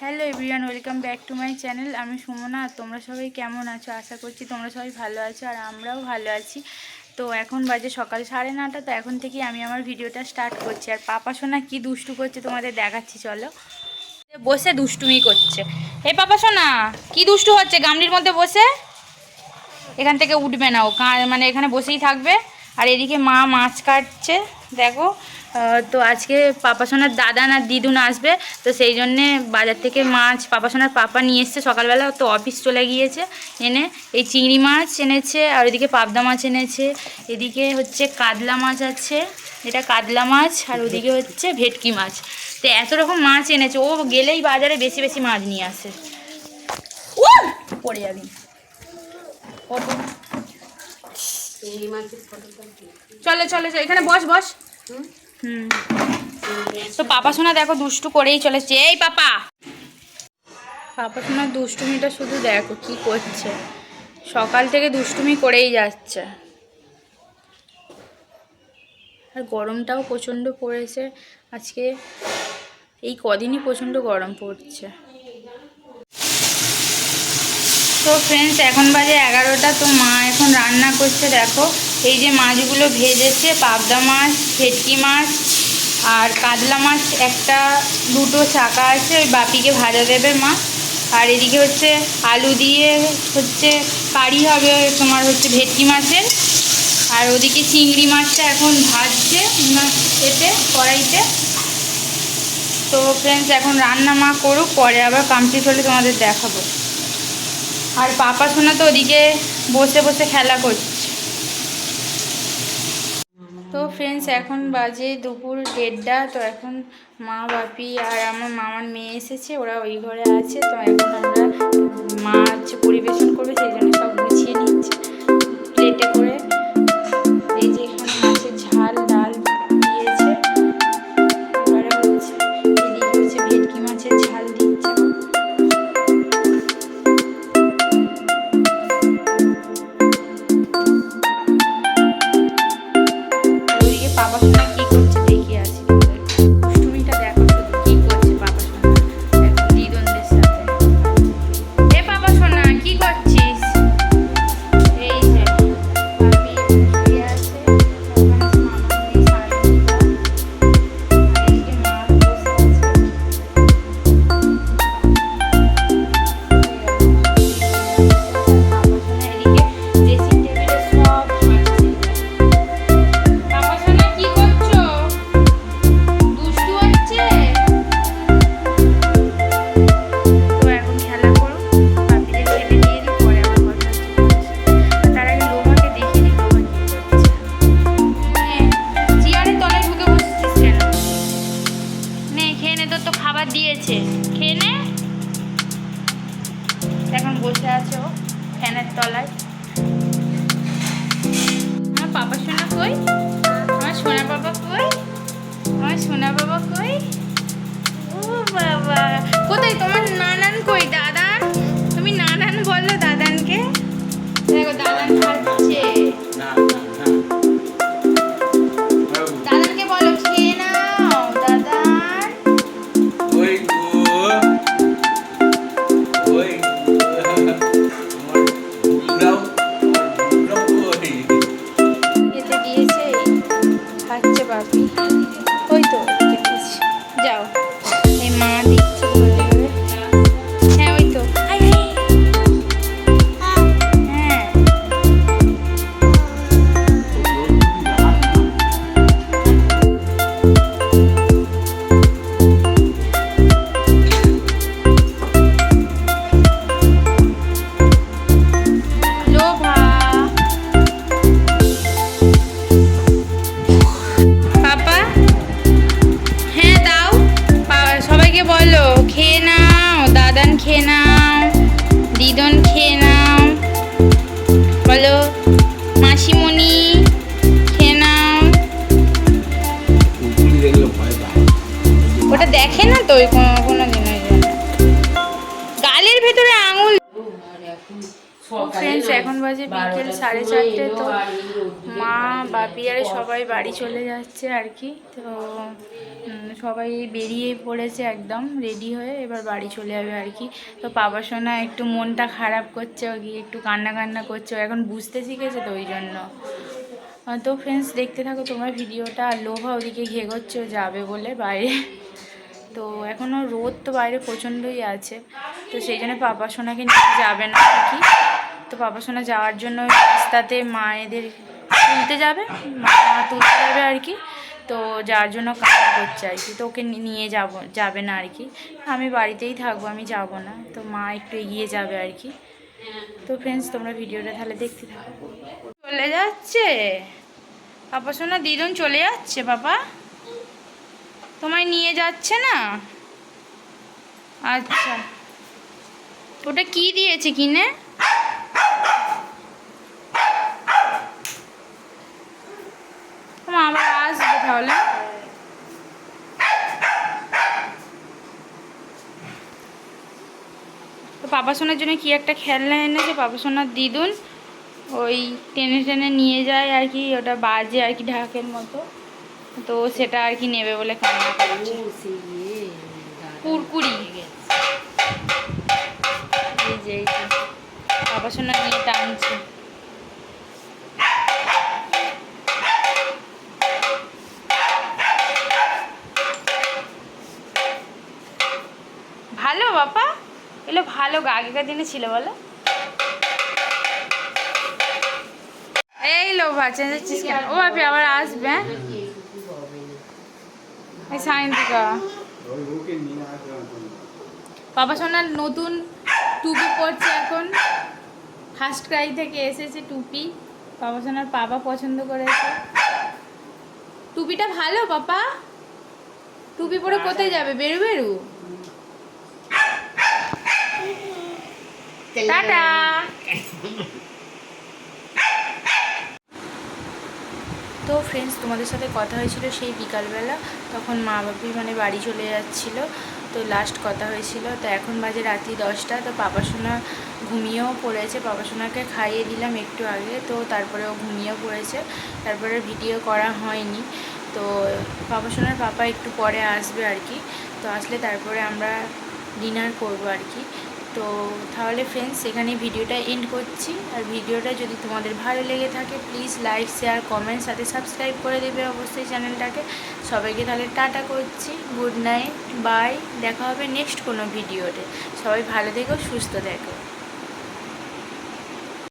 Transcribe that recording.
Hello everyone, welcome back to my channel. আমি সুমনা আর তোমরা সবাই কেমন আছো? আশা করছি তোমরা সবাই ভালো আছো আর আমরাও ভালো আছি। তো এখন বাজে সকাল সাড়ে নটা, তো এখন থেকেই আমি আমার ভিডিওটা স্টার্ট করছি। আর পাপা সোনা কী দুষ্টু করছে তোমাদের দেখাচ্ছি, চলো। বসে দুষ্টুমি করছে। হে পাপা সোনা, কী দুষ্টু হচ্ছে? গামলির মধ্যে বসে? এখান থেকে উঠবে না ও মানে এখানে বসেই থাকবে। আর এদিকে মা মাছ কাটছে, দেখো। তো আজকে পাপা সোনার দাদা না দিদুন আসবে, তো সেই জন্যে বাজার থেকে মাছ, পাপা সোনার পাপা নিয়ে এসছে সকালবেলা তো অফিস চলে গিয়েছে এনে। এই চিংড়ি মাছ এনেছে, আর ওইদিকে পাবদা মাছ এনেছে। এদিকে হচ্ছে কাতলা মাছ আছে, এটা কাতলা মাছ, আর ওদিকে হচ্ছে ভেটকি মাছ। তো এত রকম মাছ এনেছে, ও গেলেই বাজারে বেশি বেশি মাছ নিয়ে আসে। ও পড়ে যাবি। চলো চলে চলো এখানে বস বস। হুম। তো পাপা সোনা দেখো দুষ্টু করেই চলেছে। এই পাপা। পাপা সোনার দুষ্টুমিটা শুধু দেখো কি করছে। সকাল থেকে দুষ্টুমি করেই যাচ্ছে। আর গরমটাও প্রচণ্ড পড়েছে। আজকে এই কদিনই প্রচণ্ড গরম পড়ছে। তো ফ্রেন্ডস এখন বাজে এগারোটা, তো মা এখন রান্না করছে, দেখো। এই যে মাছগুলো ভেজেছে, পাবদা মাছ, ভেটকি মাছ আর কাতলা মাছ, একটা, দুটো চাকা আছে, ওই বাপিকে ভাজা দেবে মা। আর এদিকে হচ্ছে আলু দিয়ে হচ্ছে কারি হবে, তোমার হচ্ছে ভেটকি মাছের। আর ওদিকে চিংড়ি মাছটা এখন ভাজছে এতে, কড়াইতে। তো ফ্রেন্ডস এখন রান্না মা করুক, পরে আবার কমপ্লিট হলে তোমাদের দেখাবো। আর পাপা শোনা তো ওদিকে বসে বসে খেলা করছে। তো ফ্রেন্ডস এখন বাজে দুপুর দেড়টা, তো এখন মা বাপি আর আমার মামার মেয়ে এসেছে, ওরা ওই ঘরে আছে, তো এখন আমরা মাছ পরিবেশন করবে, সেই জন্য সব গুছিয়ে নিচ্ছে প্লেটে করে দিয়েছে খেয়ে এখন বসে আছে ও ফ্যানের তলায়। আমার পাপা সোনা কই? আমার সোনা বাবা কই? আমার সোনা বাবা কই? ও বাবা, কোথায়? তোমার নানান কই? দাদান খাচ্ছে বাপি। এখন বাজে বিকেল সাড়ে চারটে তো মা বাপি আর সবাই বাড়ি চলে যাচ্ছে আর কি। তো সবাই বেরিয়ে পড়েছে একদম রেডি হয়ে এবার বাড়ি চলে যাবে আর কি। তো পাপা সোনা একটু মনটা খারাপ করছে ও কি একটু কান্না কান্না করছে এখন বুঝতে শিখেছে তো ওই জন্য তো ফ্রেন্ডস দেখতে থাকো তোমার ভিডিওটা আর লোভা ওদিকে ঘে করছে ও যাবে বলে বাইরে। তো এখনও রোদ তো বাইরে প্রচণ্ডই আছে। তো সেই জন্য পাপা সোনাকে নিয়ে যাবে না আর কি। তো পাপা সোনা যাওয়ার জন্য রাস্তাতে মায়েদের তুলতে যাবে, মা তুলতে যাবে আর কি। তো যার জন্য কান্না করছে আর কি, তো ওকে নিয়ে যাব, যাবে না আর কি। আমি বাড়িতেই থাকব, আমি যাব না, তো মা একটু এগিয়ে যাবে আর কি। তো ফ্রেন্ডস তোমরা ভিডিওটা তাহলে দেখতে থাকো। চলে যাচ্ছে? পাপা সোনা দিদুন চলে যাচ্ছে, বাবা? তোমায় নিয়ে যাচ্ছে না? আচ্ছা। ওটা কি দিয়েছে কিনে মা আবার আসবে তাহলে? তো পাপা সোনার জন্য কি একটা খেলনা এনেছে? পাপা সোনার দিদুন ওই টেনে টেনে নিয়ে যায় আর কি ওটা বাজে আর কি ঢাকের মতো। তো সেটা আর কি নেবে বলে কান্না করছে কুরকুরি। বাবা সোনা নিয়ে টানছে ভালো বাবা এগুলো ভালো আগেকার দিনে ছিল বলো। এই লো কেন? ও বাপি আবার আসবে হ্যাঁ? এই সায়ন্তিকা বাবা সোনার নতুন টুপি পরছে এখন। ফার্স্ট ক্রাই থেকে এসেছে টুপি। বাবা সোনার পাপা পছন্দ করেছে। টুপিটা ভালো, পাপা? টুপি পরে কোথায় যাবে? বেরু বেরু? টাটা তো ফ্রেন্ডস তোমাদের সাথে কথা হয়েছিল সেই বিকালবেলা। তখন মা বাপি মানে বাড়ি চলে যাচ্ছিল। তো লাস্ট কথা হয়েছিল তো এখন বাজে রাত্রি দশটা। তো পাপা সোনা ঘুমিয়েও পড়েছে। পাপা সোনাকে খাইয়ে দিলাম একটু আগে। তো তারপরে ও ঘুমিয়েও পড়েছে। তারপরে ভিডিও করা হয়নি। তো পাপা সোনার পাপা একটু পরে আসবে আর কি। তো আসলে তারপরে আমরা ডিনার করব আর কি। তো তাহলে ফ্রেন্ডস এখানে ভিডিওটা এন্ড করছি। আর ভিডিওটা যদি তোমাদের ভালো লেগে থাকে প্লিজ লাইক শেয়ার কমেন্ট সাথে সাবস্ক্রাইব করে দেবে অবশ্যই চ্যানেলটাকে। সবাইকে তাহলে টাটা করছি। গুড নাইট বাই দেখা হবে নেক্সট কোনো ভিডিওতে সবাই ভালো থেকো, সুস্থ থেকো।